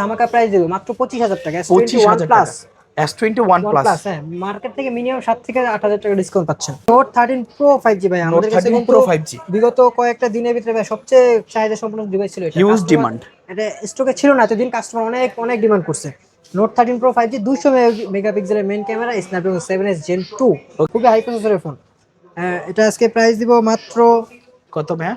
ধামাকা প্রাইস দেবো মাত্র পঁচিশ হাজার টাকা পঁচিশ হাজার plus S twenty one plus plus হ্যাঁ মার্কেট থেকে মিনিমাম সাত থেকে আট হাজার টাকা ডিসকাউন্ট পাচ্ছেন। Note thirteen Pro five G ভাই আমাদের কাছে কিন্তু প্রো ফাইভ জি বিগত কয়েকটা দিনের ভিতরে ভাই সবচেয়ে চাহিদা সম্পন্ন ডিভাইস ছিল এটা। হিউজ ডিমান্ড এটা স্টকে ছিল না এতদিন কাস্টমার অনেক অনেক ডিমান্ড করছে। Note thirteen Pro five G দুশো মেগাপিক্সেলের main camera Snapdragon seven S Gen two খুবই হাই প্রসেসরের ফোন এটা আজকে প্রাইস দিব মাত্র কত ভাইয়া?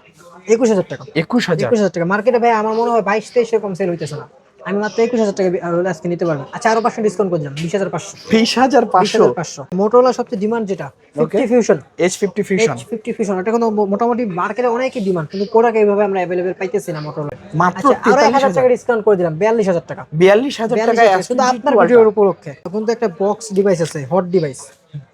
একুশ হাজার টাকা। একুশ হাজার। একুশ হাজার টাকা। মার্কেটে ভাই আমার মনে হয় বাইশ তেইশ এরকম সেল হইতেছে না। আমি মাত্র একুশ হাজার টাকা আজকে নিতে পারব। আচ্ছা আরও পাঁচশো ডিসকাউন্ট করে দিলাম বিশ হাজার পাঁচশো। বিশ হাজার পাঁচশো? পাঁচশো। মোটোলা সবচেয়ে ডিমান্ড যেটা fifty Fusion H fifty Fusion fifty Fusion এটা কিন্তু মোটামুটি মার্কেটে অনেকই ডিমান্ড কিন্তু প্রোডাক্ট এইভাবে আমরা অ্যাভেলেবেল পাইতেছি না মোটোলা মাত্র আচ্ছা আরও এক হাজার টাকা ডিসকাউন্ট করে দিলাম বিয়াল্লিশ হাজার টাকা। বিয়াল্লিশ হাজার টাকা। শুধু আপনার ভিডিওর উপলক্ষে। এখন তো একটা বক্স ডিভাইস আছে hot device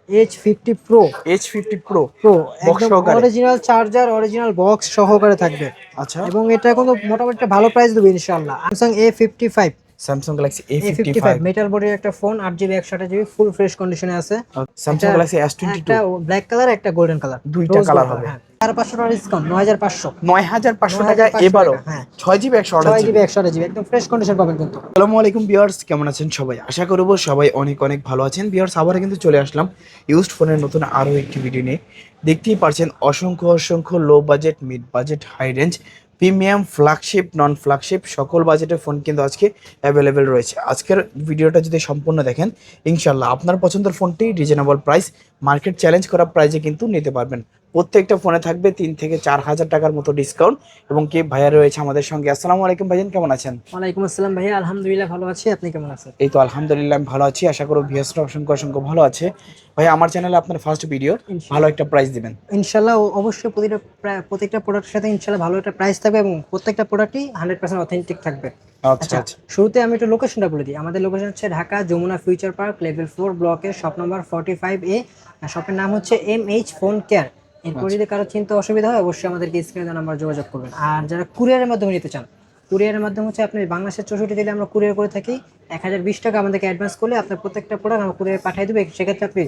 H fifty Pro H fifty Pro Pro একদম অরিজিনাল চার্জার অরিজিনাল বক্স সহকারে থাকবে। আচ্ছা। এবং এটা কিন্তু মোটামুটি একটা ভালো প্রাইস দেবে ইনশাল্লাহ Samsung A fifty five Samsung Galaxy A fifty five metal বডির একটা ফোন আট জিবি একশো আঠাশ জিবি ফুল ফ্রেশ কন্ডিশনে আছে। Samsung Galaxy S twenty two black colour একটা গোল্ডেন কালার দুইটা colour হবে। চার পাঁচশো টাকা ডিসকাউন্ট নয় হাজার পাঁচশো। নয় হাজার পাঁচশো টাকা 9,500 এবারও টাকা, হ্যাঁ। ছয় জিবি একশো আঠাশ ছয় জিবি জিবি একশো আঠাশ জিবি একদম ফ্রেশ কন্ডিশন পাবেন কিন্তু। আসসালামু আলাইকুম বিয়ার্স কেমন আছেন সবাই? আশা করব সবাই অনেক অনেক ভালো আছেন। বিয়ার্স আবার কিন্তু চলে আসলাম ইউজড ফোনের নতুন আরও একটি ভিডিও নিয়ে। দেখতেই পারছেন অসংখ্য অসংখ্য low budget mid budget high range premium flagship non flagship সকল বাজেটের ফোন কিন্তু আজকে অ্যাভেলেবেল রয়েছে। আজকের ভিডিওটা যদি সম্পূর্ণ দেখেন ইনশাল্লাহ আপনার পছন্দের ফোনটি রিজনেবল প্রাইস মার্কেট চ্যালেঞ্জ করা প্রাইসে কিন্তু নিতে পারবেন। প্রত্যেকটা ফোনে থাকবে তিন থেকে চার হাজার টাকার মতো ডিসকাউন্ট এবং কে ভাইয়া রয়েছে আমাদের সঙ্গে। আসসালামু আলাইকুম ভাইজান কেমন আছেন? ওয়ালাইকুম আসসালাম ভাইয়া আলহামদুলিল্লাহ ভালো আছি। আপনি কেমন আছেন? এই তো আলহামদুলিল্লাহ আমি ভালো আছি। আশা করো ভিএসটা অসংখ্য অসংখ্য ভালো আছে। ভাই আমার চ্যানেলে আপনার ফার্স্ট ভিডিও ভালো একটা প্রাইস দিবেন। ইনশাল্লাহ অবশ্যই প্রতিটা প্রা- প্রত্যেকটা প্রোডাক্টের সাথে ইনশাল্লাহ ভালো একটা প্রাইস থাকবে এবং প্রত্যেকটা প্রোডাক্টই হান্ড্রেড পার্সেন্ট অথেন্টিক থাকবে। আচ্ছা আচ্ছা শুরুতে আমি একটু লোকেশনটা বলে দিই। আমাদের লোকেশন হচ্ছে Dhaka Jamuna Future Park level four ব্লকের shop number forty five A শপের নাম হচ্ছে এম এইচ ফোন কেয়ার এরপর যদি কারও চিন্তা অসুবিধা হয় অবশ্যই আমাদেরকে স্ক্রিনে নাম্বার যোগাযোগ করবেন। আর যারা কুরিয়ারের মাধ্যমে নিতে চান কুরিয়ারের মাধ্যমে হচ্ছে আপনি বাংলাদেশের চৌষট্টি জেলে আমরা কুরিয়ার করে থাকি। এক হাজার বিশ টাকা আমাদেরকে অ্যাডভান্স করলে আপনার প্রত্যেকটা প্রোডাক্ট আমরা কুরিয়ার পাঠিয়ে দেবো। সেক্ষেত্রে আপনি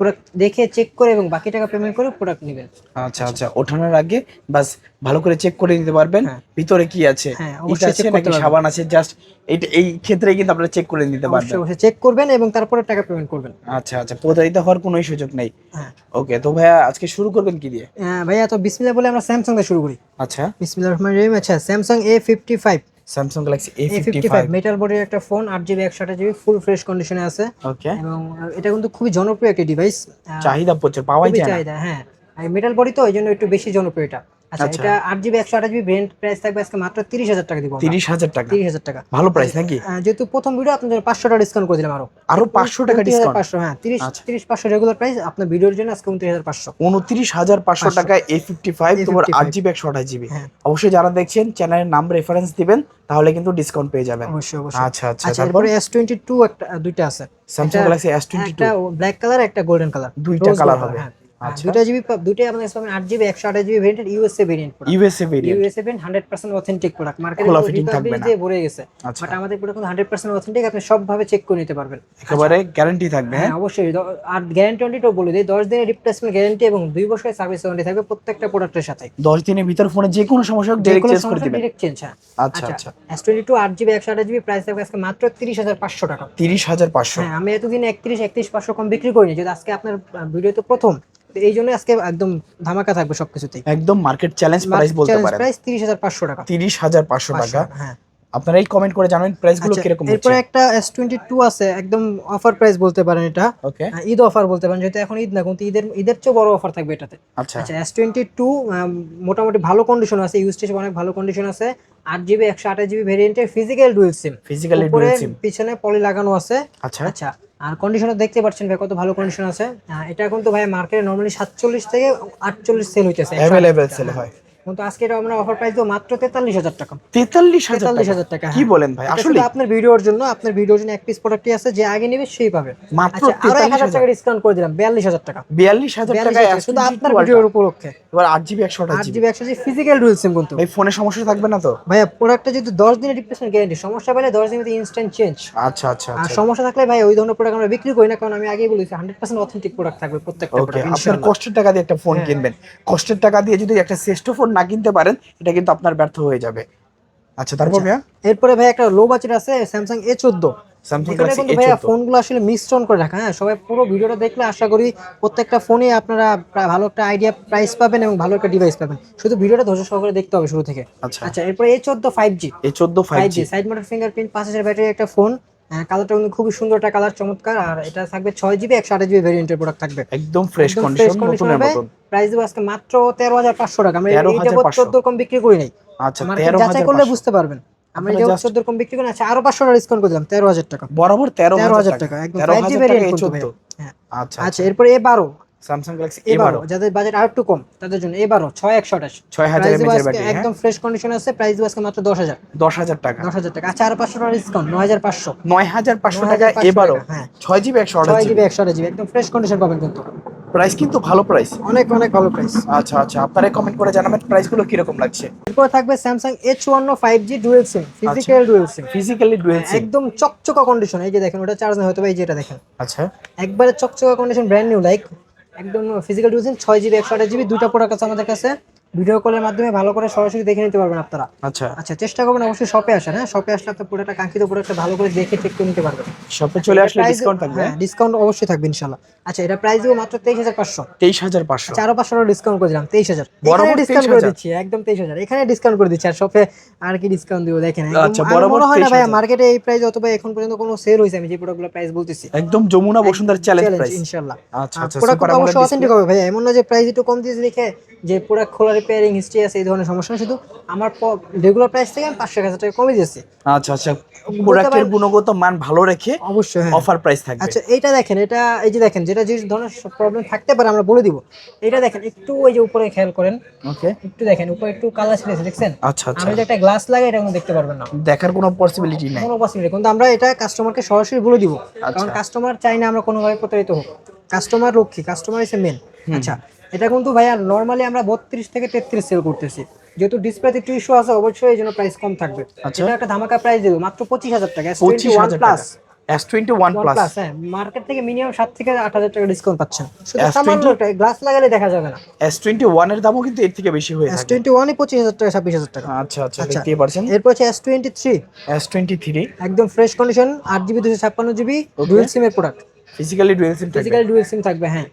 প্রোডাক্ট দেখে চেক করে এবং বাকি টাকা পেমেন্ট করে প্রোডাক্ট নেবেন। আচ্ছা আচ্ছা ওঠানোর আগে বাস ভালো করে চেক করে নিতে পারবেন। হ্যাঁ। ভিতরে কি আছে? হ্যাঁ, ইট আছে নাকি সাবান আছে? জাস্ট এইটা এই ক্ষেত্রে কিন্তু আপনারা চেক করে নিতে পারবেন। অবশ্যই চেক করবেন এবং তারপরে টাকা পেমেন্ট করবেন। আচ্ছা আচ্ছা প্রতারিত হওয়ার কোনো সুযোগ নেই। হ্যাঁ। ওকে তো ভাইয়া আজকে শুরু করবেন কি দিয়ে? আহ, ভাইয়া তো বিসমিল্লাহ বলে আমরা স্যামসাং দিয়ে শুরু করি। আচ্ছা। বিসমিল্লাহ রহমান রহিম আচ্ছা Samsung A fifty five Samsung Galaxy A fifty five metal বডির একটা ফোন আট জিবি একশো আঠাশ জিবি ফুল ফ্রেশ কন্ডিশনে আছে। ওকে এবং এটা কিন্তু খুবই জনপ্রিয় একটি ডিভাইস চাহিদা প্রচুর পাওয়াই যায় চাহিদা হ্যাঁ। মেটাল বডি তো এই জন্য একটু বেশি জনপ্রিয় এটা আচ্ছা আচ্ছা। এটা আট জিবি একশো আঠাশ জিবি ব্র্যান্ড প্রাইস থাকবে আজকে মাত্র তিরিশ হাজার টাকা দিব তিরিশ হাজার টাকা? তিরিশ হাজার টাকা। ভালো প্রাইস নাকি? যেহেতু প্রথম ভিডিও আপনাদের পাঁচশো টাকা ডিসকাউন্ট করে দিলাম আরও। আরও পাঁচশো টাকা ডিসকাউন্ট পাঁচশো হ্যাঁ তিরিশ আচ্ছা। তিরিশ পাঁচশো রেগুলার প্রাইস আপনার ভিডিওর জন্য আজকে উনত্রিশ হাজার পাঁচশো। উনত্রিশ হাজার পাঁচশো পাঁচশো। টাকায় এ ফিফটি ফাইভ তোমার A55 আট একশো আঠাশ জিবি হ্যাঁ। অবশ্যই যারা দেখছেন চ্যানেলের নাম রেফারেন্স দিবেন তাহলে কিন্তু ডিসকাউন্ট পেয়ে যাবেন। অবশ্যই অবশ্যই। আচ্ছা তারপর? একটা দুইটা আছে। একটা ব্ল্যাক কালার একটা গোল্ডেন কালার দুইটা colour হবে। আচ্ছা। দুইটা জিবি দুইটাই আমাদের পাবেন আট জিবি একশো আঠাশ GB variant USA variant USA variant USA variant hundred percent authentic product মার্কেটে খোলা fitting থাকবে না। ভরে গেছে। আচ্ছা। বাট আমাদের প্রোডাক্ট হান্ড্রেড পার্সেন্ট অথেন্টিক আপনি সবভাবে চেক করে নিতে পারবেন। একেবারে গ্যারান্টি থাকবে হ্যাঁ? হ্যাঁ অবশ্যই। আর গ্যারান্টি অনলিটাও বলে দিই দশ দিনের রিপ্লেসমেন্ট গ্যারান্টি এবং দুই বছরের সার্ভিস ওয়ারেন্টি থাকবে প্রত্যেকটা প্রোডাক্টের সাথে। দশ দিনের ভিতর ফোনে যে কোনো সমস্যা হোক ডাইরেক্ট চেঞ্জ করে দিবেন ডিরেক্ট চেঞ্জ হ্যাঁ আচ্ছা আচ্ছা। আচ্ছা। এস টোয়েন্টি টু আট জিবি একশো আঠাশ জিবি প্রাইস থাকবে আজকে মাত্র তিরিশ হাজার পাঁচশো টাকা। তিরিশ হাজার পাঁচশো। হ্যাঁ আমি এতদিন একত্রিশ একত্রিশ পাঁচশো কম বিক্রি করিনি যদি আজকে আপনার ভিডিও তো প্রথম এই জন্য আজকে একদম ধামাকা থাকবে সবকিছুতেই। একদম মার্কেট চ্যালেঞ্জ প্রাইস বলতে পারেন। প্রাইস তিরিশ হাজার পাঁচশো টাকা। তিরিশ হাজার পাঁচশো টাকা। হ্যাঁ। আপনারা এই কমেন্ট করে জানাবেন প্রাইসগুলো আচ্ছা, কীরকম এরপরে একটা এস টোয়েন্টি টু আছে একদম অফার প্রাইস বলতে পারেন এটা। ওকে ঈদ অফার বলতে পারেন যেহেতু এখন ঈদ না কিন্তু ঈদের ঈদের চেয়ে বড় অফার থাকবে এটাতে। আচ্ছা। আচ্ছা এস টোয়েন্টি টু মোটামুটি ভালো কন্ডিশন আছে ইউজ টেস অনেক ভালো কন্ডিশন আছে। আট জিবি একশো আঠাশ জিবি ভেরিয়েন্টের physical dual SIM physical dual SIM পিছনে পলি লাগানো আছে। আচ্ছা। আচ্ছা আর কন্ডিশনও দেখতে পাচ্ছেন ভাই কত ভালো কন্ডিশন আছে। এটা এটা কিন্তু ভাই মার্কেটে নর্মালি সাতচল্লিশ থেকে আটচল্লিশ সেল হইতেছে। অ্যাভেলেবেল সেল হয়। কিন্তু আজকে এটা আমরা অফার প্রাইস দেবো মাত্র তেতাল্লিশ হাজার টাকা। তেতাল্লিশ তেতাল্লিশ হাজার টাকা কি হ্যাঁ। বলেন ভাই? আসলে আপনার ভিডিওর জন্য আপনার ভিডিওর জন্য এক পিস প্রোডাক্টই আছে যে আগে নেবে সেই পাবে। মাত্র আচ্ছা হাজার টাকা ডিসকাউন্ট করে দিলাম বিয়াল্লিশ হাজার টাকা। বিয়াল্লিশ হাজার হাজার, শুধু আপনার ভিডিওর উপলক্ষে। এবার আট জিবি একশো আট জিবি একশো জিবি ফিজিক্যাল ডুয়েল সিম কিন্তু। এই ফোনে সমস্যা থাকবে না তো? ভাইয়া প্রোডাক্টটা যদি দশ দিনের রিপ্লেসমেন্ট গ্যারান্টি সমস্যা পেলে দশ দিনের ইনস্ট্যান্ট চেঞ্জ আচ্ছা আচ্ছা আর আচ্ছা। সমস্যা থাকলে ভাই ওই ধরনের প্রোডাক্ট আমরা বিক্রি করি না কারণ আমি আগেই বলেছি হান্ড্রেড পার্সেন্ট অথেন্টিক প্রোডাক্ট থাকবে প্রত্যেকটা আপনার কষ্টের টাকা দিয়ে একটা ফোন হ্যাঁ। কিনবেন। কষ্টের টাকা দিয়ে যদি একটা শ্রেষ্ঠ ফোন না কিনতে পারেন এটা কিন্তু আপনার ব্যর্থ হয়ে যাবে। আচ্ছা তারপর ভাইয়া? এরপরে ভাই একটা লো বাজেট আছে স্যামসাং এ চোদ্দ। ভাইয়া ফোনগুলো আসলে মিশ্রণ করে রাখা হ্যাঁ? সবাই পুরো ভিডিওটা দেখলে আশা করি প্রত্যেকটা ফোনে আপনারা ভালো একটা আইডিয়া প্রাইস পাবেন এবং ভালো একটা ডিভাইস পাবেন। শুধু ভিডিওটা ধৈর্য সহকারে দেখতে হবে শুরু থেকে। আচ্ছা। আচ্ছা এরপরে এ চোদ্দ ফাইভ জি এ চোদ্দ five G side motor fingerprint পাঁচ হাজার ব্যাটারি একটা ফোন কালারটা কিন্তু খুবই সুন্দর একটা কালার চমৎকার। আর এটা থাকবে ছয় জিবি একশো আঠাশ জিবি ভেরিয়েন্টের প্রোডাক্ট থাকবে। একদম ফ্রেশ কন্ডিশন নতুনের মতন। প্রাইস দেবো আজকে মাত্র তেরো হাজার পাঁচশো টাকা। আমরা 13,500 এইটা চোদ্দ কম বিক্রি করি নাই। আচ্ছা তেরো যাচাই করলে বুঝতে পারবেন। আমরা এটা just- চোদ্দ কম বিক্রি করি আচ্ছা আরও পাঁচশো টাকা ডিসকাউন্ট করে দিলাম তেরো হাজার টাকা। বরাবর তেরো হাজার টাকা একদম ফাইভ ভেরিয়েন্ট হ্যাঁ। আচ্ছা আচ্ছা। এরপরে এ বারো। স্যামসাং গ্যালাক্সি এ এ বারো। বারো যাদের বাজেট আর একটু কম তাদের জন্য এ বারো ছয় একশো আঠাশ। ছয় হাজার ব্যাটারি হ্যাঁ। একদম ফ্রেশ কন্ডিশন আছে প্রাইস আজকে মাত্র দশ হাজার। দশ হাজার টাকা। দশ হাজার টাকা। আচ্ছা আর পাঁচশো টাকা ডিসকাউন্ট নয় হাজার পাঁচশো। নয় হাজার পাঁচশো টাকা 9,500 এ বারো টাকা, হ্যাঁ। ছয় জিবি একশো ছয় জিবি একশো আঠাশ জিবি একদম ফ্রেশ কন্ডিশন পাবেন কিন্তু। প্রাইস কিন্তু ভালো প্রাইস অনেক অনেক ভালো প্রাইস আচ্ছা আচ্ছা আপনারা কমেন্ট করে জানাবেন প্রাইসগুলো কীরকম লাগছে। এরপর থাকবে Samsung H one five G dual SIM physical dual SIM physically dual SIM একদম চকচকা কন্ডিশন এই যে দেখেন ওটা চার্জ না হয়তো এই যে এটা দেখেন। আচ্ছা। একবারে চকচকা কন্ডিশন ব্র্যান্ড নিউ লাইক একদম ফিজিক্যাল ডিভিশন ছয় জিবি একশো আঠাশ জিবি দুইটা প্রোডাক্ট আছে আমাদের কাছে। ভিডিও কলের মাধ্যমে ভালো করে সরাসরি দেখে নিতে পারবেন আপনারা। আচ্ছা। আচ্ছা চেষ্টা করবেন অবশ্যই শপে আসেন হ্যাঁ? শপে আসলে আপনার পুরোটা কাঙ্ক্ষিত প্রোডাক্টটা ভালো করে দেখে চেক করে নিতে পারবেন। শপে চলে আসলে ডিসকাউন্ট থাকবে হ্যাঁ ডিসকাউন্ট অবশ্যই থাকবে ইনশাল্লাহ আচ্ছা এটা প্রাইস দিব মাত্র তেইশ হাজার পাঁচশো। তেইশ হাজার পাঁচশো। চারো পাঁচশো টাকা ডিসকাউন্ট করে দিলাম তেইশ হাজার। বরাবর ডিসকাউন্ট করে দিচ্ছি একদম তেইশ হাজার। এখানে ডিসকাউন্ট করে দিচ্ছি আর শপে আর কি ডিসকাউন্ট দিব দেখেন আচ্ছা, বরাবর হয় না ভাই মার্কেটে এই প্রাইস অথবা এখন পর্যন্ত কোনো সেল হয়েছে আমি যে প্রোডাক্টগুলো প্রাইস বলতেছি। একদম যমুনা বসুন্ধরা চ্যালেঞ্জ প্রাইস ইনশাল্লাহ আচ্ছা আচ্ছা প্রোডাক্ট অবশ্যই অথেন্টিক হবে ভাই এমন না যে প্রাইস একটু কম দিয়েছে দেখে যে প্রোডাক্ট খোলা রিপেয়ারিং হিস্ট্রি আছে এই ধরনের সমস্যা শুধু আমার রেগুলার প্রাইস থেকে আমি পাঁচশো হাজার টাকা কমে দিয়েছি। আচ্ছা আচ্ছা। প্রোডাক্টের গুণগত মান ভালো রেখে অবশ্যই হ্যাঁ। অফার প্রাইস থাকবে। আচ্ছা এইটা দেখেন এটা এই যে দেখেন যেটা যে ধরনের প্রবলেম থাকতে পারে আমরা বলে দিব। এটা দেখেন একটু ওই যে উপরে খেয়াল করেন। ওকে। একটু দেখেন উপরে একটু কালার ছিঁড়েছে দেখছেন? আচ্ছা আচ্ছা। আমি যে একটা গ্লাস লাগাই এটা কোনো দেখতে পারবেন না। দেখার কোনো পসিবিলিটি নাই। কোনো পসিবিলিটি কিন্তু আমরা এটা কাস্টমারকে সরাসরি বলে দিব। আচ্ছা। কারণ কাস্টমার চাই না আমরা কোনোভাবে প্রতারিত হোক। কাস্টমার রক্ষী কাস্টমার ইসে মেন আচ্ছা এটা কিন্তু ভাইয়া নর্মালি আমরা বত্রিশ থেকে তেত্রিশ সেল করতেছি। যেহেতু ডিসপ্লেতে একটু ইস্যু আছে অবশ্যই এই জন্য প্রাইস কম থাকবে। আচ্ছা। এটা একটা ধামাকা প্রাইস দেবো মাত্র পঁচিশ হাজার টাকা। পঁচিশ হাজার প্লাস টাকা S twenty one one plus plus হ্যাঁ মার্কেট থেকে মিনিমাম 7 থেকে আট হাজার টাকা ডিসকাউন্ট পাচ্ছেন। শুধু সামান্য গ্লাস লাগালে দেখা যাবে না। এস টোয়েন্টি ওয়ানের দামও কিন্তু এর থেকে বেশি হয়ে থাকে। টোয়েন্টি এ পঁচিশ হাজার টাকা ছাব্বিশ হাজার টাকা। আচ্ছা আচ্ছা দেখতে দেখতেই পারছেন। এরপর আছে S twenty three S twenty three একদম ফ্রেশ কন্ডিশন আট জিবি দুশো ছাপ্পান্ন জিবি Okay. ডুয়েল সিমের product physically dual SIM physical dual SIM থাকবে হ্যাঁ।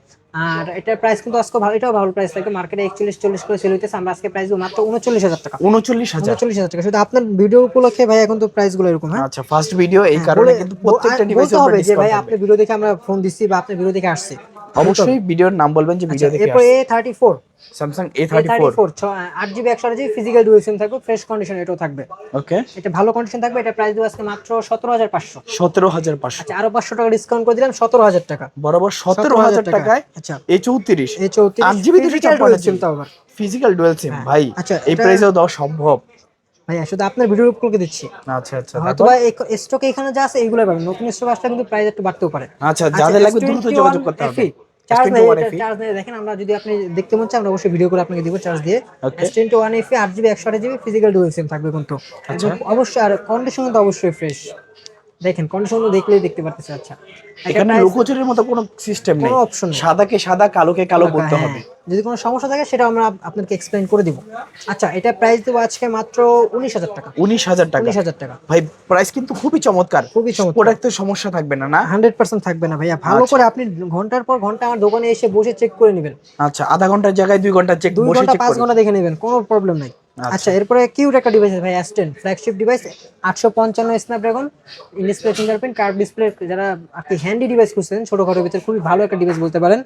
আর এটার প্রাইস কিন্তু আজকে ভালো এটাও ভালো প্রাইস থাকে মার্কেটে একচল্লিশ চল্লিশ করে সেল হইতেছে আমরা আজকে প্রাইস মাত্র উনচল্লিশ হাজার টাকা। উনচল্লিশ হাজার? উনচল্লিশ হাজার টাকা। শুধু আপনার ভিডিও উপলক্ষে ভাই এখন তো প্রাইসগুলো এরকম হ্যাঁ? আচ্ছা ফার্স্ট ভিডিও এই হ্যাঁ, কারণে কিন্তু প্রত্যেকটা ডিভাইস হবে যে ভাই আপনি ভিডিও দেখে আমরা ফোন দিচ্ছি বা আপনি ভিডিও দেখে আসছি। অবশ্যই ভিডিওর নাম বলবেন যে ভিডিও দেখে এরপর A thirty four Samsung A A thirty thirty four four আট জিবি একশো জিবি ফিজিক্যাল ডুয়েল সিম থাকবে ফ্রেশ কন্ডিশন এটাও থাকবে। ওকে এটা ভালো কন্ডিশন থাকবে এটা প্রাইস দেবো আজকে মাত্র সতেরো হাজার পাঁচশো। সতেরো হাজার পাঁচশো। আচ্ছা আরও পাঁচশো টাকা ডিসকাউন্ট করে দিলাম সতেরো হাজার টাকা। বরাবর সতেরো হাজার টাকায় আচ্ছা। এই চৌত্রিশ। এই চৌত্রিশ আট জিবি দুশো physical ছাপ্পান্ন dual তাও আবার। Physical dual SIM. ভাই আচ্ছা, এই প্রাইসেও দেওয়া সম্ভব। ভাইয়া শুধু আপনার ভিডিওর উপলক্ষে দিচ্ছি। আচ্ছা আচ্ছা হয়তো বা স্টক এখানে যা আছে এইগুলো পাবেন। নতুন স্টক আসলে কিন্তু প্রাইস একটু বাড়তেও পারে। আচ্ছা যাদের লাগবে দ্রুত যোগাযোগ করতে হবে। চার্জ S21 নেই চার্জ নেই। দেখেন আমরা যদি আপনি দেখতে মন চান আমরা অবশ্যই ভিডিও করে আপনাকে দিব চার্জ দিয়ে। Okay. S twenty one F E আট জিবি একশো আট জিবি ফিজিক্যাল ডুয়েল সিম থাকবে কিন্তু। আচ্ছা। অবশ্যই আর কন্ডিশন তো অবশ্যই ফ্রেশ দেখেন কন্ডিশন তো দেখলেই দেখতে পারতেছে আচ্ছা। এখানে লুকোচুরির মতো কোনো সিস্টেম নেই। কোনো নেই। সাদাকে সাদা কালোকে কালো করতে হ্যাঁ, হবে। যদি কোনো সমস্যা থাকে সেটা আমরা আপ- আপনাকে এক্সপ্লেইন করে দিব। আচ্ছা এটা প্রাইস দেবো আজকে মাত্র উনিশ হাজার টাকা। উনিশ হাজার টাকা। উনিশ হাজার টাকা। ভাই প্রাইস কিন্তু খুবই চমৎকার। খুবই চমৎকার। প্রোডাক্টের সমস্যা থাকবে না না? হান্ড্রেড পার্সেন্ট থাকবে না ভাইয়া। ভালো আচ্ছা। করে আপনি ঘণ্টার পর ঘণ্টা আমার দোকানে এসে বসে চেক করে নেবেন। আচ্ছা আধা ঘণ্টার জায়গায় দুই ঘণ্টা চেক দুই বসে ঘণ্টা পাঁচ ঘণ্টা দেখে নেবেন কোনো প্রবলেম নাই। আচ্ছা। আচ্ছা। এরপরে কিউট একটা ডিভাইস ভাই অ্যাস্টেন ফ্ল্যাগশিপ ডিভাইস আটশো পঞ্চান্ন Snapdragon in display fingerprint curve display যারা আপনি হ্যান্ডি ডিভাইস খুঁজছেন ছোটখাটোর ভিতরে খুবই ভালো একটা ডিভাইস বলতে পারেন।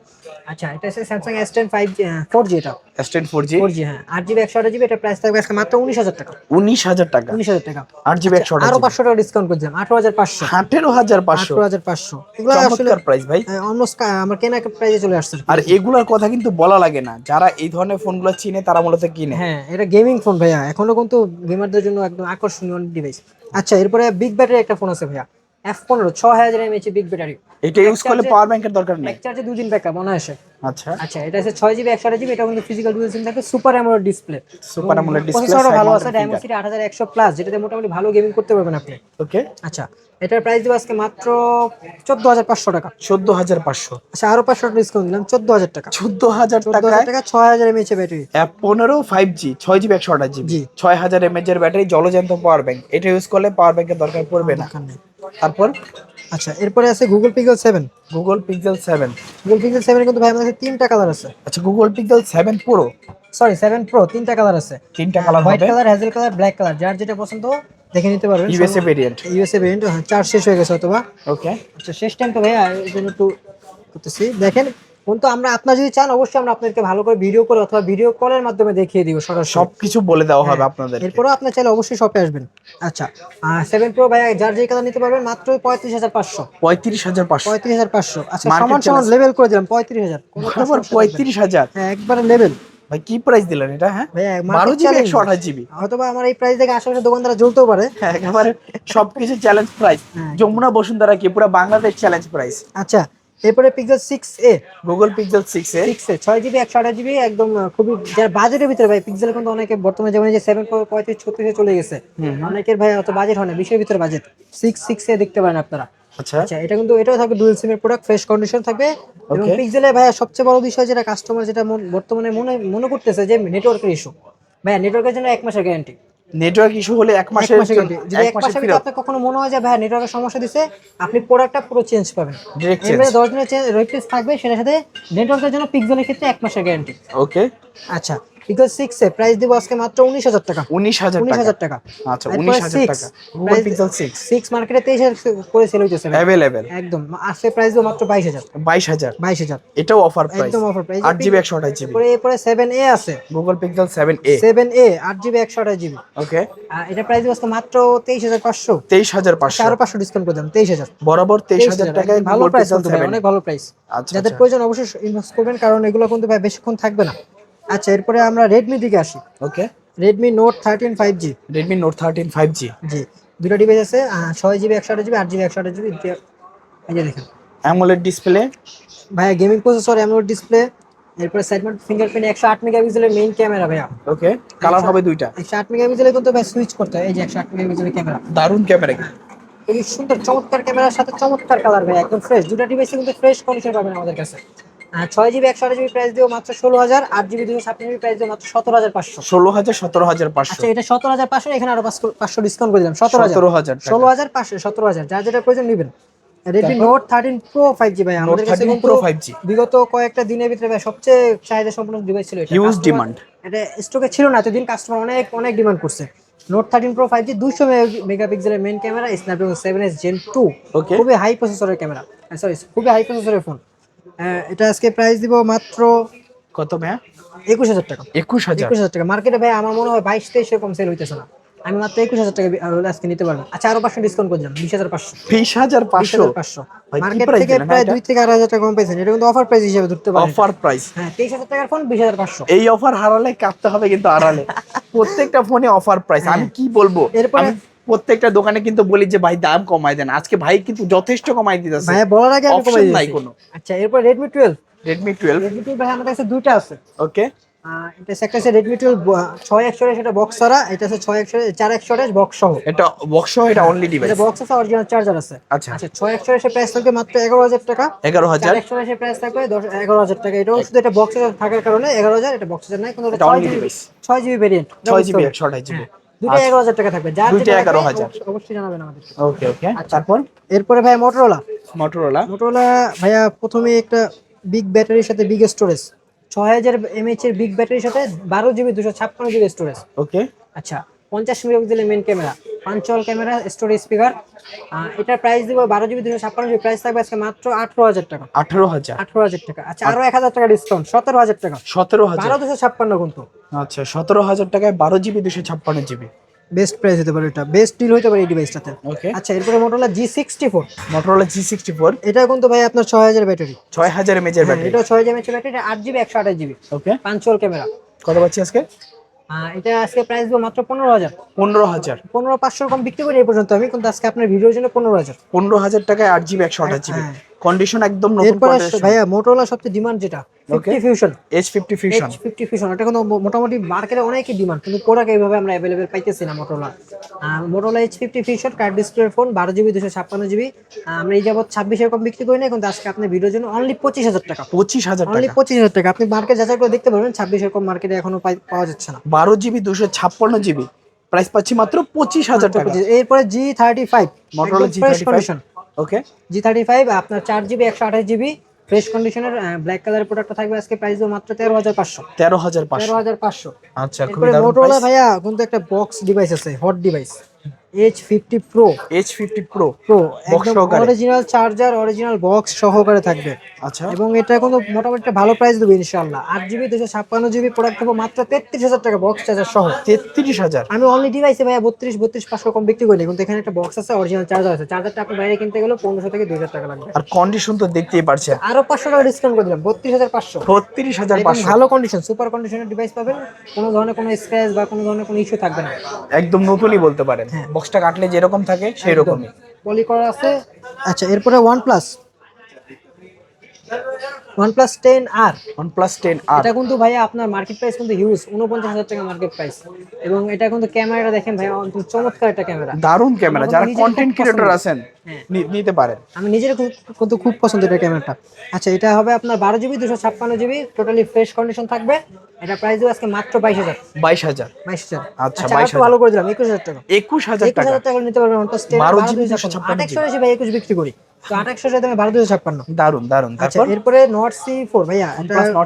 আচ্ছা এটা হচ্ছে টেন ফাইভ ফোর জি এটা। এস10 4G ফোর জি হ্যাঁ। আট জিবি একশো আট জিবি এটা প্রাইস থাকবে আজকে মাত্র উনিশ হাজার টাকা। উনিশ হাজার টাকা? উনিশ হাজার টাকা। আট জিবি একশো আরও পাঁচশো টাকা ডিসকাউন্ট করে দিলাম আঠারো হাজার পাঁচশো। আঠেরো হাজার পাঁচশো? আঠারো হাজার পাঁচশো। এগুলো আসলে প্রাইস ভাই। অলমোস্ট আমার কেনা একটা প্রাইসে চলে আসছে। আর এগুলার কথা কিন্তু বলা লাগে না। যারা এই ধরনের ফোনগুলো চিনে তারা মূলত কিনে। হ্যাঁ এটা গেমিং ফোন ভাইয়া এখনও কিন্তু গেমারদের জন্য একদম আকর্ষণীয় ডিভাইস আচ্ছা এরপরে বিগ ব্যাটারি একটা ফোন আছে ভাইয়া এফ পনেরো ছ হাজার এমএচ বিগ ব্যাটারি এটা ইউজ করলে পাওয়ার ব্যাংকের দরকার নেই। এক চার্জে দুদিন ব্যাকআপ অনায়াসে। আচ্ছা। আচ্ছা এটা হচ্ছে ছয় জিবি একশো আট জিবি এটা কিন্তু ফিজিক্যাল ডুয়েল সিম থাকে super AMOLED display super AMOLED display প্রসেসরও ভালো আছে ডায়মন্ড আট হাজার একশো প্লাস যেটাতে মোটামুটি ভালো গেমিং করতে পারবেন আপনি। ওকে আচ্ছা এটার প্রাইস দিব আজকে মাত্র চোদ্দ হাজার পাঁচশো টাকা। চোদ্দ হাজার পাঁচশো। আচ্ছা আরও পাঁচশো টাকা ডিসকাউন্ট দিলাম চোদ্দ হাজার টাকা। চোদ্দ হাজার চোদ্দ হাজার টাকায় টাকা ছয় হাজার এমএইচ ব্যাটারি পনেরো ফাইভ জি ছয় জিবি একশো আঠাশ জিবি জি। ছয় হাজার এমএচ এর ব্যাটারি জলজান্ত পাওয়ার ব্যাংক এটা ইউজ করলে পাওয়ার ব্যাংকের দরকার পড়বে না। তারপর? আচ্ছা এরপরে আছে Google Pixel seven Google Pixel seven Google Pixel seven কিন্তু ভাই আমাদের কাছে তিনটা কালার আছে। আচ্ছা Google Pixel seven Pro sorry seven Pro তিনটা কালার আছে। তিনটা colour white colour hazel colour black colour যার যেটা পছন্দ দেখে নিতে পারবেন। ইউএসএ ভেরিয়েন্ট ইউএসএ ভেরিয়েন্ট হ্যাঁ চার্জ শেষ হয়ে গেছে অথবা। ওকে আচ্ছা শেষ টাইম তো ভাই একটু করতেছি। দেখেন কিন্তু আমরা আপনার যদি চান অবশ্যই আমরা আপনাদেরকে ভালো করে ভিডিও করে অথবা ভিডিও কলের মাধ্যমে দেখিয়ে দিব সরাসরি। সবকিছু বলে দেওয়া হবে আপনাদের এরপরও আপনার চাইলে অবশ্যই শপে আসবেন। আচ্ছা সেভেন প্রো ভাই যার যে কালার নিতে পারবেন মাত্র পঁয়ত্রিশ হাজার পাঁচশো। পঁয়ত্রিশ হাজার পাঁচশো। পঁয়ত্রিশ হাজার পাঁচশো। আচ্ছা সমান সমান লেভেল করে দিলাম পঁয়ত্রিশ হাজার। পঁয়ত্রিশ হাজার। হ্যাঁ একবারে লেভেল ভাই কি প্রাইস দিলেন এটা হ্যাঁ? বারো জিবি। একশো আঠাশ জিবি। হয়তোবা আমার এই প্রাইস দেখে আশেপাশে দোকানদারা জ্বলতেও পারে। হ্যাঁ, একেবারে সবকিছু চ্যালেঞ্জ প্রাইস হ্যাঁ। যমুনা বসুন্ধরা কি পুরো বাংলাদেশ চ্যালেঞ্জ প্রাইস আচ্ছা এরপরে Pixel six A Google Pixel six A six A ছয় জিবি একশো আঠাশ জিবি একদম খুবই যার বাজেটের ভিতরে ভাই পিক্সেল কিন্তু অনেকে বর্তমানে যেমন এই যে সেভেন পঁয়ত্রিশ ছত্রিশে চলে গেছে। অনেকের ভাই অত বাজেট হয় না বিশের ভিতরে বাজেট সিক্স সিক্স এ দেখতে পারেন আপনারা। আচ্ছা। আচ্ছা এটা কিন্তু এটাও থাকবে ডুয়েল সিমের প্রোডাক্ট ফ্রেশ কন্ডিশন থাকবে। এবং পিক্সেলে ভাইয়া সবচেয়ে বড় বিষয় যেটা কাস্টমার যেটা বর্তমানে মনে মনে করতেছে যে নেটওয়ার্কের ইস্যু ভাইয়া নেটওয়ার্কের জন্য এক মাসের গ্যারান্টি নেটওয়ার্ক ইস্যু হলে এক মাসের যদি এক মাসের ভিতরে আপনার কখনো মনে হয় যে ভাই নেটওয়ার্কের সমস্যা দিছে আপনি প্রোডাক্টটা পুরো চেঞ্জ পাবেন। ডিরেক্ট চেঞ্জ দশ দিনের রিপ্লেস থাকবে সেটার সাথে নেটওয়ার্কের জন্য পিক্সেলের ক্ষেত্রে এক মাসের গ্যারান্টি ওকে আচ্ছা পিক্সেল সিক্স এ প্রাইস দিব আজকে মাত্র উনিশ হাজার টাকা। উনিশ হাজার উনিশ টাকা হাজার টাকা। আচ্ছা এরপরে উনিশ হাজার six, টাকা। গুগল পিক্সেল সিক্স সিক্স মার্কেটে তেইশ হাজার করে সেল হইতেছে। অ্যাভেলেবেল একদম। আজকে প্রাইস দিব মাত্র বাইশ হাজার। বাইশ হাজার। বাইশ হাজার। এটাও অফার প্রাইস একদম অফার প্রাইস জিবি এরপরে আছে। গুগল পিক্সেল ওকে এটা প্রাইস দিব আজকে মাত্র তেইশ হাজার পাঁচশো। তেইশ হাজার পাঁচশো। আরও পাঁচশো ডিসকাউন্ট করে তেইশ হাজার। বরাবর তেইশ হাজার টাকায় ভালো প্রাইস অনেক ভালো প্রাইস আচ্ছা যাদের আচ্ছা। প্রয়োজন অবশ্যই ইনভেস্ট করবেন কারণ এগুলো কিন্তু ভাই বেশিক্ষণ থাকবে না। আচ্ছা এরপরে আমরা রেডমি দিকে আসি। Okay Redmi Note thirteen five G Redmi Note thirteen five G G দুটো ডিভাইস আছে ছয় জিবি একশো আঠাশ জিবি আট জিবি একশো আঠাশ জিবি এই যে দেখেন। অ্যামোলেড ডিসপ্লে ভাইয়া গেমিং প্রসেসর অ্যামোলেড ডিসপ্লে এরপরে সাইড মাউন্ট ফিঙ্গারপ্রিন্ট একশো আট মেগাপিক্সেলের মেইন ক্যামেরা ভাইয়া। ওকে কালার হবে দুইটা। একশো আট মেগাপিক্সেলে কিন্তু ভাই সুইচ করতে হয় এই যে একশো আট মেগাপিক্সেলের ক্যামেরা দারুণ ক্যামেরা এই সুন্দর চমৎকার ক্যামেরার সাথে চমৎকার কালার ভাই একদম ফ্রেশ দুটো ডিভাইসে কিন্তু ফ্রেশ কন্ডিশন পাবেন আমাদের কাছে। ছয় জিবি একশো আট জিবি প্রাইস দিও মাত্র ষোলো হাজার আট জিবি দুশো ছাপ্পান্ন জিবি প্রাইস দিও মাত্র সতেরো হাজার পাঁচশো। ষোলো হাজার সতেরো হাজার পাঁচশো। আচ্ছা এটা সতেরো হাজার পাঁচশো এখানে আরও পাঁচশো- ডিসকাউন্ট করে দিলাম। সতেরো হাজার। হাজার ষোলো হাজার পাঁচশো সতেরো হাজার। যার যেটা প্রয়োজন নেবেন। Redmi Note thirteen Pro five G ভাই আমাদের কাছে 13 কিন্তু Pro 5G বিগত কয়েকটা দিনের ভিতরে ভাই সবচেয়ে চাহিদা সম্পন্ন ডিভাইস ছিল এটা। Customer- demand। এটা স্টকে ছিল না এতদিন কাস্টমার অনেক অনেক ডিমান্ড করছে। Note thirteen Pro five G দুশো মেগাপিক্সেলের main camera Snapdragon seven S Gen two খুবই হাই প্রসেসরের ক্যামেরা সরি খুবই হাই প্রসেসরের ফোন এটা আজকে প্রাইস দিব মাত্র কত ভাইয়া? একুশ হাজার টাকা। একুশ হাজার? একুশ হাজার টাকা। মার্কেটে ভাই আমার মনে হয় বাইশ তেইশ এরকম সেল হইতেছে না। আমি মাত্র একুশ হাজার টাকা আজকে নিতে পারব। আচ্ছা আরও পাঁচশো ডিসকাউন্ট করলাম বিশ হাজার পাঁচশো। বিশ হাজার পাঁচশো? পাঁচশো। মার্কেট থেকে প্রায় এটা? দুই থেকে আড়াই হাজার টাকা কম পেয়েছেন এটা কিন্তু অফার প্রাইস হিসেবে ধরতে পারেন। অফার প্রাইস হ্যাঁ তেইশ হাজার টাকার ফোন বিশ হাজার পাঁচশো। এই অফার হারালে কাঁপতে হবে কিন্তু আড়ালে। প্রত্যেকটা ফোনে অফার প্রাইস আমি কি বলব? এরপরে- প্রত্যেকটা দোকানে কিন্তু বলি যে ভাই দাম কমাই দেন। আজকে ভাই কিন্তু যথেষ্ট কমাই দিতেছে। ভাইয়া বলার আগে আমি কমাই নাই। কোনো। আচ্ছা এরপর Redmi twelve Redmi twelve Redmi twelve ভাই আমাদের কাছে দুইটা আছে। ওকে এটা একটা আছে টুয়েলভ ছয় একশো সেটা বক্স ছাড়া এটা আছে ছয় একশো চার একশো বক্স সহ। এটা বক্স সহ এটা অনলি ডিভাইস এটা বক্স আছে অরিজিনাল চার্জার আছে। আচ্ছা। আচ্ছা ছয় একশো এসে প্রাইস থাকবে মাত্র এগারো হাজার টাকা। এগারো হাজার। চার একশো এসে প্রাইস থাকবে এগারো হাজার টাকা। এটাও শুধু এটা বক্সে থাকার কারণে এগারো হাজার এটা বক্সে নাই। কিন্তু এটা device। ছয় জিবি ভেরিয়েন্ট ছয় জিবি একশো আঠাশ জিবি দুটো এগারো হাজার টাকা থাকবে। যার দুইটা 11,000 অবশ্যই- অবশ্যই জানাবেন আমাদের ওকে ওকে। তারপর? এরপরে ভাই মোটরোলা মোটরোলা মোটরোলা ভাইয়া প্রথমে একটা বিগ ব্যাটারির সাথে বিগ স্টোরেজ ছয় হাজার এমএইচ এর বিগ ব্যাটারির সাথে বারো জিবি দুশো ছাপ্পান্ন জিবি স্টোরেজ ওকে। আচ্ছা পঞ্চাশ মেগাপিক্সেলের main camera punch hole camera storage speaker. এটার প্রাইস দিব বারো জিবি দুশো ছাপ্পান্ন জিবি প্রাইস থাকবে আজকে মাত্র আঠারো হাজার টাকা। আঠারো হাজার। আঠারো হাজার টাকা। আচ্ছা আরও এক হাজার টাকা ডিসকাউন্ট সতেরো হাজার টাকা। সতেরো হাজার। বারো দুশো ছাপ্পান্ন কিন্তু। আচ্ছা সতেরো হাজার টাকায় বারো জিবি দুশো ছাপ্পান্ন জিবি বেস্ট প্রাইস হতে পারে এটা। বেস্ট ডিল হতে পারে এই ডিভাইসটাতে ওকে আচ্ছা এরপরে Motorola G sixty four Motorola G sixty four এটা কিন্তু ভাই আপনার ছয় হাজার ব্যাটারি। ছয় হাজার এমএচের ব্যাটারি এটা ছয় হাজার ব্যাটারি এটা আট জিবি একশো আঠাশ জিবি ওকে পাঞ্চল ক্যামেরা। কত পাচ্ছি আজকে? এটা আজকে প্রাইস দিব মাত্র পনেরো হাজার। পনেরো হাজার। পনেরো পাঁচশো কম বিক্রি করি এই পর্যন্ত আমি কিন্তু আজকে আপনার ভিডিওর জন্য পনেরো হাজার। পনেরো হাজার টাকায় আট জিবি একশো আঠাশ জিবি। কন্ডিশন একদম নতুন ভাইয়া মোটরোলা সবচেয়ে ডিমান্ড যেটা fifty Fusion H fifty Fusion fifty Fusion এটা কিন্তু মোটামুটি মার্কেটে অনেকই ডিমান্ড কিন্তু প্রোডাক্ট এইভাবে আমরা অ্যাভেলেবেল পাইতেছি না Motorola Motorola H fifty Fusion curved display phone বারো জিবি দুশো ছাপ্পান্ন জিবি আমরা এই যাবত ছাব্বিশ এরকম বিক্রি করি না কিন্তু আজকে আপনি ভিডিওর জন্য অনলি পঁচিশ হাজার টাকা। পঁচিশ হাজার অনলি পঁচিশ হাজার টাকা। আপনি মার্কেট যাচাই করে দেখতে পারবেন ছাব্বিশ এরকম মার্কেটে এখনও পাওয়া যাচ্ছে না। বারো জিবি দুশো ছাপ্পান্ন জিবি প্রাইস পাচ্ছি মাত্র পঁচিশ হাজার টাকা। এরপরে G thirty five Motorola G thirty condition okay? G thirty five আপনার চার জিবি একশো আঠাশ জিবি ফ্রেশ কন্ডিশনের ব্ল্যাক কালার প্রোডাক্ট থাকবে আজকে প্রাইস মাত্র তেরো হাজার পাঁচশো। তেরো হাজার পাঁচশো। তেরো হাজার পাঁচশো। আচ্ছা ভাইয়া কিন্তু একটা বক্স ডিভাইস আছে hot device H fifty Pro H fifty Pro Pro একদম অরিজিনাল চার্জার অরিজিনাল বক্স সহকারে থাকবে। আচ্ছা। এবং এটা কিন্তু মোটামুটি একটা ভালো প্রাইস দেবো ইনশাল্লাহ আট জিবি দুশো ছাপ্পান্ন জিবি প্রোডাক্ট দেবো মাত্র তেত্রিশ হাজার টাকা বক্স চার্জার সহ। তেত্রিশ হাজার? আমি অনলি ডিভাইসে ভাইয়া বত্রিশ বত্রিশ পাঁচশো কম বিক্রি করি কিন্তু এখানে একটা বক্স আছে অরিজিনাল চার্জার আছে। চার্জারটা আপনি বাইরে কিনতে গেলে পনেরোশো থেকে দুই হাজার টাকা লাগবে। আর কন্ডিশন তো দেখতেই পারছেন। আরও পাঁচশো টাকা ডিসকাউন্ট করে দিলাম বত্রিশ হাজার পাঁচশো। বত্রিশ হাজার পাঁচশো। ভালো কন্ডিশন সুপার কন্ডিশনের ডিভাইস পাবেন কোনো ধরনের কোনো স্ক্র্যাচ বা কোনো ধরনের কোনো ইস্যু থাকবে না। একদম নতুনই বলতে পারেন। হ্যাঁ। বক্সটা কাটলে যেরকম থাকে সেই রকমই পলি করা আছে। আচ্ছা এরপরে OnePlus OnePlus ten R. OnePlus ten R. এটা কিন্তু ভাইয়া আপনার মার্কেট প্রাইস কিন্তু হিউজ উনপঞ্চাশ হাজার টাকা মার্কেট প্রাইস এবং এটা কিন্তু ক্যামেরাটা দেখেন ভাইয়া একদম চমৎকার একটা ক্যামেরা দারুণ ক্যামেরা যারা কন্টেন্ট ক্রিয়েটর আছেন হ্যাঁ। নিতে পারেন। আমি নিজের কিন্তু খুব পছন্দ এটা ক্যামেরাটা আচ্ছা এটা হবে আপনার বারো জিবি দুশো ছাপ্পান্ন জিবি টোটালি ফ্রেশ কন্ডিশন থাকবে। এটা প্রাইস দেবো আজকে মাত্র বাইশ হাজার। বাইশ হাজার। বাইশ হাজার। আচ্ছা, আচ্ছা 22,000 ভালো করে দিলাম একুশ হাজার টাকা। একুশ হাজার একুশ টাকা হাজার টাকা নিতে পারবেন OnePlus 10 বারো বারো জিবি দুশো দুশো ছাপ্পান্ন ছাপ্পান্ন আঠাশশো এসে ভাই একুশ বিক্রি করি। আঠাশশো দামে বারো দুশো ছাপ্পান্ন। দারুণ দারুণ। আচ্ছা এরপরে নট সি ফোর ভাইয়া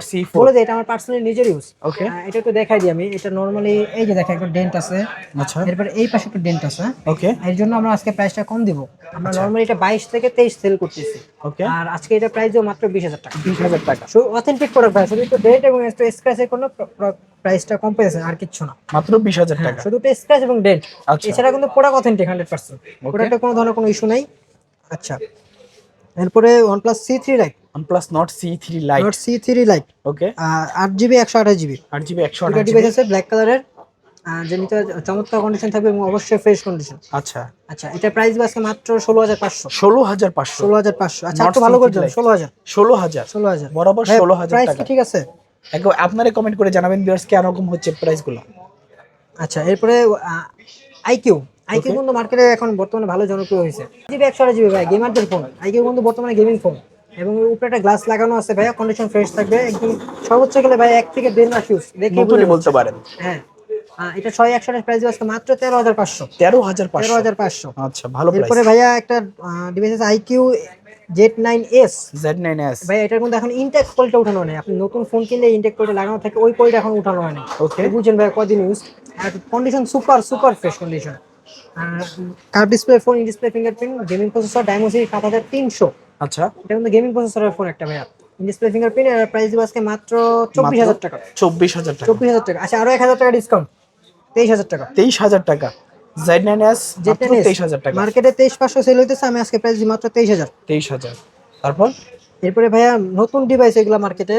C4 বলে এটা আমার পার্সোনালি নিজের ইউজ Okay. এটা একটু দেখাই দিই আমি এটা নর্মালি এই যে দেখা একটা ডেন্ট আছে। আচ্ছা। এরপরে এই পাশে একটা ডেন্ট আছে। ওকে এর জন্য আমরা আজকে প্রাইসটা কম দিব। আমরা আচ্ছা। নর্মালি এটা বাইশ থেকে তেইশ সেল করতেছি। ওকে আর আজকে এটা প্রাইস মাত্র বিশ হাজার টাকা। বিশ হাজার টাকা। অথেন্টিক প্রোডাক্ট ভাই শুধু একটু ডেট এবং একটু স্ক্র্যাচের কোনো প্রাইসটা কম পেয়েছে আর কিচ্ছু না। মাত্র বিশ হাজার টাকা। শুধু একটু স্ক্র্যাচ এবং ডেন্ট আচ্ছা। এছাড়া কিন্তু প্রোডাক্ট অথেন্টিক হান্ড্রেড পার্সেন্ট প্রোডাক্টে কোনো ধরনের কোনো ইস্যু নাই। আচ্ছা। এরপরে OnePlus C three OnePlus Nord C three lite Nord C three lite okay আট জিবি একশো আঠাশ জিবি আট জিবি একশো দুটো আঠাশ ডিভাইস আছে ব্ল্যাক কালারের যে নিতে চমৎকার কন্ডিশন থাকবে এবং অবশ্যই ফ্রেশ কন্ডিশন আচ্ছা। আচ্ছা এটা প্রাইস আজকে মাত্র ষোলো হাজার পাঁচশো। ষোলো হাজার পাঁচশো। ষোলো হাজার পাঁচশো। আচ্ছা একটু ভালো করে Lite। ষোলো হাজার। ষোলো হাজার। ষোলো হাজার। বরাবর ষোলো হাজার প্রাইস ঠিক আছে? একবার আপনারা কমেন্ট করে জানাবেন বিয়ার্স কেরকম হচ্ছে প্রাইসগুলো আচ্ছা এরপরে আইকিউ আইকিউ কিন্তু মার্কেটে এখন বর্তমানে ভালো জনপ্রিয় হয়েছে। জিবি একশো জিবি ভাই গেমারদের ফোন আইকিউ কিন্তু বর্তমানে গেমিং ফোন এবং উপরে একটা গ্লাস লাগানো আছে ভাইয়া কন্ডিশন ফ্রেশ থাকবে। একদম সর্বোচ্চ গেলে ভাই এক থেকে দেড় ইউজ দেখে বলতে পারেন। হ্যাঁ। এটা ছয় একশো প্রাইস আজকে মাত্র তেরো হাজার পাঁচশো। তেরো হাজার তেরো হাজার পাঁচশো। আচ্ছা ভালো এরপরে ভাইয়া একটা ডিভাইস আছে iQOO Z nine S. Z nine S. ভাই এটার এখন ইনটেক কোয়ালিটি উঠানো নেই। আপনি নতুন ফোন কিনলে ইনটেক লাগানো থাকে ওই কোয়ালিটি এখন উঠানো হয়নি ওকে বুঝছেন ভাই কদিন use R condition super super fresh condition curve display phone in display fingerprint gaming processor Dimensity সাত হাজার তিনশো। আচ্ছা। এটা কিন্তু গেমিং প্রসেসরের ফোন একটা ভাইয়া। ইন ডিসপ্লে ফিঙ্গারপ্রিন্ট এর প্রাইস দিব আজকে মাত্র চব্বিশ হাজার টাকা। চব্বিশ হাজার টাকা। চব্বিশ হাজার টাকা। আচ্ছা আরও এক হাজার টাকা ডিসকাউন্ট তেইশ হাজার টাকা। তেইশ হাজার টাকা। জেড নাইন এস তেইশ হাজার টাকা। মার্কেটে তেইশ পাঁচশো সেল হইতেছে আমি আজকে প্রাইস দিই মাত্র তেইশ হাজার। তেইশ হাজার। তারপর? এরপরে ভাইয়া নতুন ডিভাইস এগুলো মার্কেটে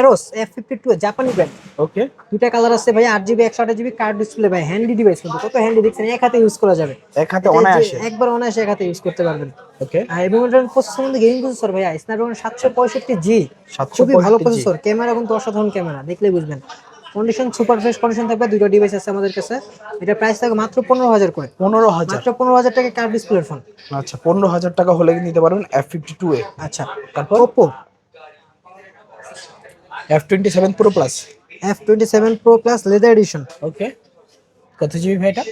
এরোস এফ ফিফটি টু জাপানি ব্র্যান্ড ওকে দুটা কালার আছে ভাই আট জিবি একশো আঠাশ জিবি কার্ড ডিসপ্লে ভাই হ্যান্ডি ডিভাইস কিন্তু। কত হ্যান্ডি দেখছেন এক হাতে ইউজ করা যাবে। এক হাতে অনায়াসে। একবার অনায়াসে এক হাতে ইউজ করতে পারবেন। ওকে আর এবং এটার প্রসেসর মধ্যে গেমিং প্রসেসর ভাইয়া স্ন্যাপড্রাগন সাতশো পঁয়ষট্টি জি সাতশো খুবই ভালো। প্রসেসর ক্যামেরা কিন্তু অসাধারণ ক্যামেরা দেখলে বুঝবেন। কন্ডিশন সুপার ফ্রেশ কন্ডিশন থাকবে দুটো ডিভাইস আছে আমাদের কাছে। এটা প্রাইস থাকবে মাত্র পনেরো হাজার করে। পনেরো হাজার। মাত্র পনেরো হাজার টাকা কার্ড ডিসপ্লের ফোন আচ্ছা পনেরো হাজার টাকা হলে নিতে পারবেন এফ ফিফটি টু এ। আচ্ছা। তারপর? Oppo F twenty seven Pro plus F twenty seven Pro plus leather edition okay কত জিবি ভাই এটা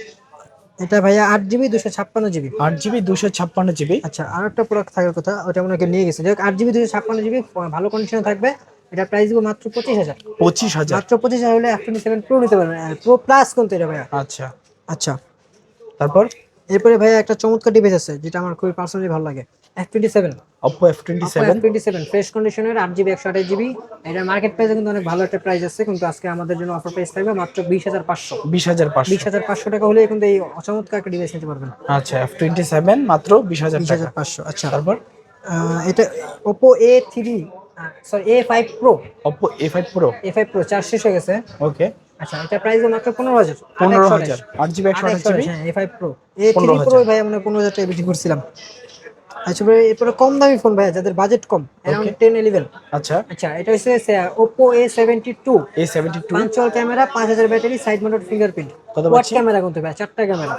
এটা ভাইয়া আট জিবি দুশো ছাপ্পান্ন জিবি আট জিবি দুশো ছাপ্পান্ন জিবি আচ্ছা আর একটা প্রোডাক্ট থাকার কথা ওটা হয় নিয়ে গেছে। যাই হোক আট জিবি দুশো ছাপ্পান্ন জিবি ভালো কন্ডিশনে থাকবে। এটা প্রাইস দিব মাত্র পঁচিশ হাজার। পঁচিশ হাজার? মাত্র পঁচিশ হাজার হলে এফ টোয়েন্টি সেভেন প্রো নিতে পারবেন। প্রো প্লাস কিন্তু এটা ভাইয়া? আচ্ছা। আচ্ছা। তারপর? এরপরে ভাইয়া একটা চমৎকার ডিভাইস আছে যেটা আমার খুবই পার্সোনালি ভালো লাগে। F twenty seven Oppo F twenty seven twenty seven fresh কন্ডিশনের আট জিবি একশো আঠাশ জিবি এটা মার্কেট প্রাইসে কিন্তু অনেক ভালো একটা প্রাইস আছে কিন্তু আজকে আমাদের জন্য অফার প্রাইস থাকবে মাত্র বিশ হাজার পাঁচশো। বিশ হাজার পাঁচশো। বিশ হাজার পাঁচশো টাকা হলে কিন্তু এই অচমৎকার একটা ডিভাইস নিতে পারবেন। আচ্ছা এফ টোয়েন্টি সেভেন মাত্র বিশ হাজার বিশ টাকা হাজার পাঁচশো আচ্ছা। তারপর? এটা Oppo A three sorry A five Pro Oppo A five Pro A five Pro charge শেষ হয়ে গেছে। ওকে আচ্ছা এটা প্রাইস মাত্র পনেরো হাজার পনেরো হাজার আট জিবি একশো আঠাশ জিবি হ্যাঁ A five Pro A three 15,000 Pro ভাই আমরা পনেরো হাজার টাকা বিক্রি করছিলাম। আচ্ছা ভাই এরপরে কম দামি ফোন ভাইয়া যাদের বাজেট কম অ্যারাউন্ড টেন ইলেভেন আচ্ছা। আচ্ছা এটা হচ্ছে A seventy two punch hole camera পাঁচ হাজার ব্যাটারি সাইড মাউন্টেড ফিঙ্গারপ্রিন্ট কত ওয়াট ক্যামেরা কিন্তু ভাই চারটা ক্যামেরা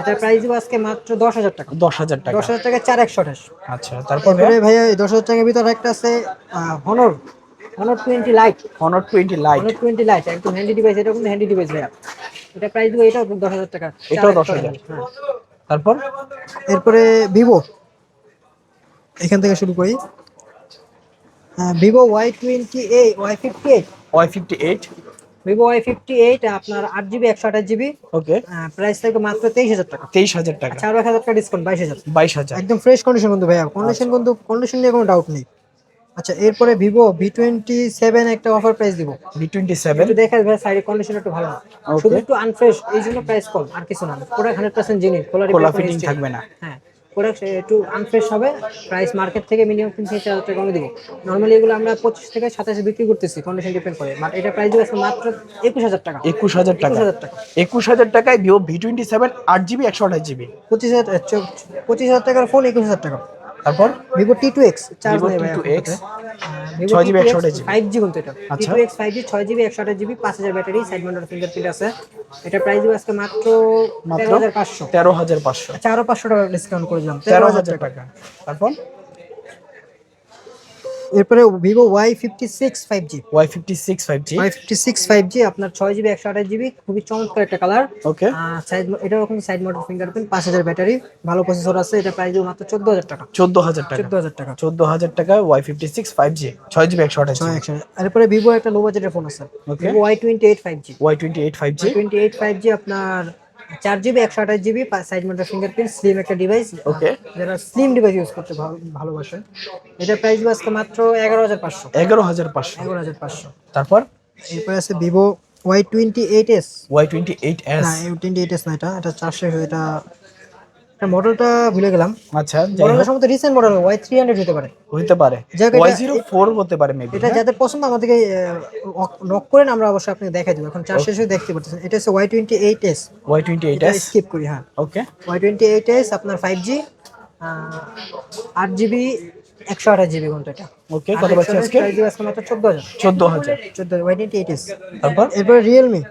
এটার প্রাইস আজকে মাত্র দশ হাজার টাকা। দশ হাজার টাকা। দশ হাজার টাকা চার একশো আঠাশ। আচ্ছা তারপর ভাইয়া? এই দশ হাজার টাকার ভিতরে একটা আছে Honor Honor twenty lite Honor twenty lite Honor twenty lite একদম হ্যান্ডি ডিভাইস এটা কিন্তু হ্যান্ডি ডিভাইস ভাইয়া। এটা প্রাইস দিব এটাও দশ হাজার টাকা এটাও 4,100 10,000 হ্যাঁ। তারপর? এরপরে ভিভো এখান থেকে শুরু করি। Vivo Y twenty eight Y fifty eight Y fifty eight Vivo Y fifty eight আপনার আট জিবি একশো আঠাশ জিবি ওকে প্রাইস থাকবে মাত্র তেইশ হাজার টাকা। তেইশ হাজার টাকা। চার এক হাজার টাকা ডিসকাউন্ট বাইশ হাজার। বাইশ হাজার। একদম ফ্রেশ কন্ডিশন কিন্তু ভাইয়া। কন্ডিশন কিন্তু কন্ডিশন নিয়ে কোনো ডাউট নেই। আচ্ছা এরপরে ভিভো ভি টোয়েন্টি সেভেন একটা অফার প্রাইস দিব। বি টোয়েন্টি সেভেন একটু দেখে ভাই সাইডে কন্ডিশন একটু ভালো না। শুধু একটু আনফ্রেশ এই জন্য প্রাইস কম। আর কিছু না। পুরো হান্ড্রেড পার্সেন্ট জিনিস খোলা ফিটিং থাকবে না। হ্যাঁ। প্রোডাক্ট একটু আনফ্রেশ হবে প্রাইস মার্কেট থেকে মিনিমাম তিন থেকে চার হাজার টাকা কমে দিব। নর্মালি এগুলো আমরা পঁচিশ থেকে সাতাশে বিক্রি করতেছি কন্ডিশন ডিপেন্ড করে। বাট এটা প্রাইস আছে মাত্র একুশ হাজার টাকা। একুশ হাজার টাকা। একুশ হাজার টাকায় ভিভো ভি টোয়েন্টি সেভেন আট জিবি একশো আঠাশ জিবি পঁচিশ হাজার পঁচিশ হাজার টাকার ফোন একুশ হাজার টাকা। তারপর Vivo T two. X charge Vivo নেই ভাই T2X, Vivo 6GB 128GB five G কিন্তু এটা। টি আচ্ছা। টু এক্স ফাইভ জি ছয় জিবি একশো আঠাশ জিবি পাঁচ হাজার ব্যাটারি সাইড মাউন্টেড ফিঙ্গারপ্রিন্ট আছে। এটা প্রাইস দিবে আজকে মাত্র মাত্র তেরো হাজার পাঁচশো। তেরো হাজার পাঁচশো। চারো আরও পাঁচশো টাকা ডিসকাউন্ট করে দিলাম। তেরো হাজার টাকা। তারপর? এরপরে Vivo Y fifty six five G Y fifty six five G Y fifty six five G আপনার ছয় জিবি একশো আঠাশ জিবি খুবই চমৎকার একটা কালার ওকে সাইড এটাও কিন্তু সাইড মোটর ফিঙ্গারপ্রিন্ট পাঁচ হাজার ব্যাটারি ভালো প্রসেসর আছে এটা প্রাইস মাত্র চোদ্দ হাজার টাকা। চোদ্দ হাজার টাকা। চোদ্দ হাজার টাকা। চোদ্দ হাজার টাকা Y fifty six five G ছয় জিবি একশো আঠাশ ছয় একশো এরপরে ভিভো একটা লো বাজেটের ফোন আছে. Vivo Y twenty eight five G Y twenty eight five G twenty eight five G আপনার চার জিবি একশো আঠাশ GB side motor fingerprint slim একটা ডিভাইস ওকে যারা স্লিম ডিভাইস ইউজ করতে ভালো- ভালোবাসেন এটার প্রাইস আজকে মাত্র এগারো হাজার পাঁচশো। এগারো হাজার পাঁচশো। এগারো হাজার পাঁচশো। তারপর? এরপর আছে Vivo Y twenty eight S Y twenty eight S না টোয়েন্টি এইট এস না এটা? এটা চারশো এটা এটা মডেলটা ভুলে গেলাম। আচ্ছা মডেলটা সম্ভবত recent model Y three hundred হতে পারে। হতে পারে। ওয়াই জিরো ফোর হতে পারে মেবি এটা যাদের পছন্দ আমাদেরকে নক করেন আমরা অবশ্যই আপনাকে দেখাই দেবো। এখন চার শেষে দেখতে পাচ্ছেন এটা হচ্ছে Y twenty eight S Y twenty eight S skip করি হ্যাঁ। Okay Y twenty eight S আপনার ফাইভ জি আট জিবি একশো আঠাশ জিবি ঘণ্টা এটা। ওকে কত পাচ্ছি আজকে? আজকে মাত্র চোদ্দ হাজার। চোদ্দ হাজার। চোদ্দ ওয়াই টোয়েন্টি এইট এস তারপর? এরপরে রিয়েলমি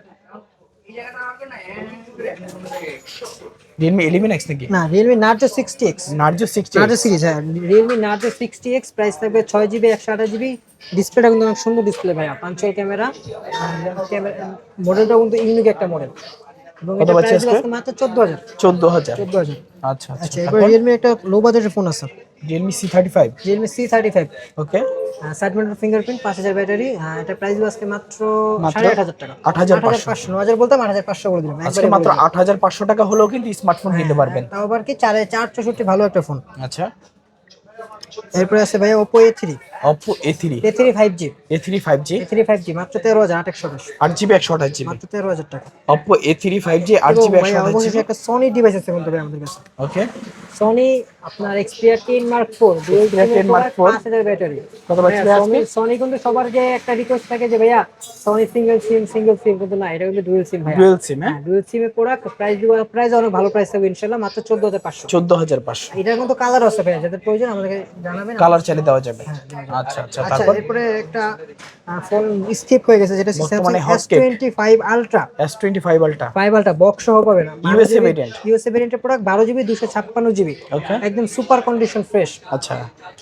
ইলেভেন এক্স নাকি? না Realme Narzo sixty X Narzo sixty Narzo series হ্যাঁ Realme Narzo sixty X price থাকবে ছয় জিবি একশো আঠাশ জিবি ডিসপ্লেটা কিন্তু অনেক সুন্দর ডিসপ্লে ভাইয়া। পাঁচশোর ক্যামেরা। ক্যামেরা মডেলটা কিন্তু ইউনিক একটা মডেল কত এটা আজকে? মাত্র আচ্ছা আচ্ছা। আচ্ছা এবার একটা লো বাজেটের ফোন আছে ওকে ফিঙ্গারপ্রিন্ট ব্যাটারি এটা প্রাইস মাত্র টাকা। বলতাম দিলাম আজকে মাত্র হলেও কিন্তু স্মার্টফোন নিতে পারবেন। তাও আবার কি চারে চার চৌষট্টি ভালো একটা ফোন আচ্ছা। এরপরে আছে three five G A three five G A three five G মাত্র তেরো হাজার আট একশো দশ। আট জিবি একশো আঠাশ জিবি মাত্র তেরো হাজার টাকা। একশো ভাইয়া, আঠাশ অবশেষে জিবি একটা সনি ডিভাইস আছে বলতে হবে আমাদের কাছে। ওকে সনি আপনার Xperia ten Mark four Xperia 10 Mark IV পাঁচ হাজার ব্যাটারি কত ভাই আজকে? সনি কিন্তু সবার যে একটা রিকোয়েস্ট থাকে যে ভাইয়া Sony single SIM single SIM কিন্তু না এটা কিন্তু ডুয়েল সিম ভাইয়া। ডুয়েল সিম হ্যাঁ? ডুয়েল সিমে প্রোডাক্ট প্রাইস দিব প্রাইস অনেক ভালো প্রাইস থাকবে ইনশাল্লাহ মাত্র চোদ্দ হাজার পাঁচশো। চোদ্দ হাজার পাঁচশো। এটার কিন্তু কালার আছে ভাই যাদের প্রয়োজন আমাদেরকে জানাবেন। কালার চালিয়ে দেওয়া যাবে। হ্যাঁ, আচ্ছা আচ্ছা আচ্ছা তারপর? এরপরে একটা ফোন স্কিপ হয়ে গেছে যেটা S twenty ultra S twenty five ultra five ultra box সহ পাবে না USA variant। ইউএসএ ভেরিয়েন্টের প্রোডাক্ট বারো জিবি দুশো ছাপ্পান্ন জিবি ওকে একদম সুপার কন্ডিশন ফ্রেশ আচ্ছা।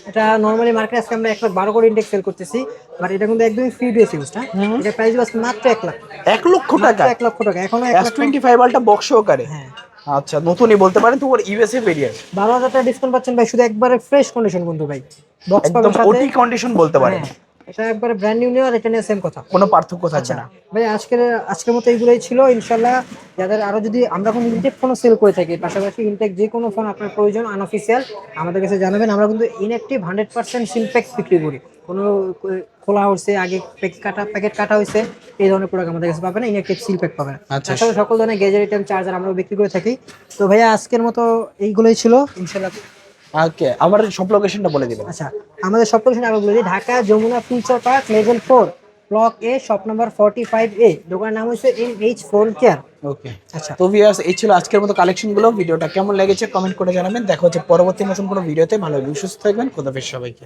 এটা নর্মালি মার্কেটে আজকে আমরা এক লাখ বারো করে ইন্ডেক্স সেল করতেছি বাট এটা কিন্তু একদমই ফ্রি ডিএস ইউজ হ্যাঁ এটা প্রাইস আজকে মাত্র এক লাখ। এক লক্ষ টাকা? এক লক্ষ টাকা এখনও এক S twenty five ultra box সহকারে? হ্যাঁ। আচ্ছা নতুনই বলতে পারেন তো ওর ইউএসএ ভেরিয়েন্ট বারো হাজার টাকা ডিসকাউন্ট পাচ্ছেন ভাই শুধু একবারে ফ্রেশ কন্ডিশন কিন্তু ভাই। বক্স একদম ওটি কন্ডিশন বলতে পারেন। হ্যাঁ, এটা একবারে ব্র্যান্ড নিউ আর এটা নিয়ে সেম কথা। কোনো পার্থক্য থাকবে আচ্ছা না ভাই আজকের আজকের মতো এইগুলোই ছিল ইনশাল্লাহ। যাদের আরও যদি আমরা কোনো ইনটেক ফোনও সেল করে থাকি পাশাপাশি ইনটেক যে কোনো ফোন আপনার প্রয়োজন আনঅফিসিয়াল আমাদের কাছে জানাবেন। আমরা কিন্তু ইনঅ্যাক্টিভ হান্ড্রেড পার্সেন্ট সিলপ্যাক বিক্রি করি। কোনো খোলা হয়েছে আগে প্যাকেট কাটা প্যাকেট কাটা হয়েছে এই ধরনের প্রোডাক্ট আমাদের কাছে পাবেন ইনঅ্যাক্টিভ সিলপ্যাক পাবেন। আচ্ছা। তাছাড়া সকল ধরনের গেজেট আইটেম চার্জার আমরা বিক্রি করে থাকি। তো ভাইয়া আজকের মতো এইগুলোই ছিল। ইনশাল্লাহ ওকে আমার সব লোকেশনটা বলে দিবেন। আচ্ছা আমাদের সব লোকেশন আরও বলে দিই। Dhaka Jamuna future park level four block A shop number forty five A দোকানের নাম হচ্ছে M H phone care okay. আচ্ছা। তো ভিউয়ার্স এই ছিল আজকের মতো কালেকশনগুলো ভিডিওটা কেমন লেগেছে কমেন্ট করে জানাবেন। দেখা হচ্ছে পরবর্তী নতুন কোনো ভিডিওতে ভালো সুস্থ থাকবেন। খোদাফেজ সবাইকে।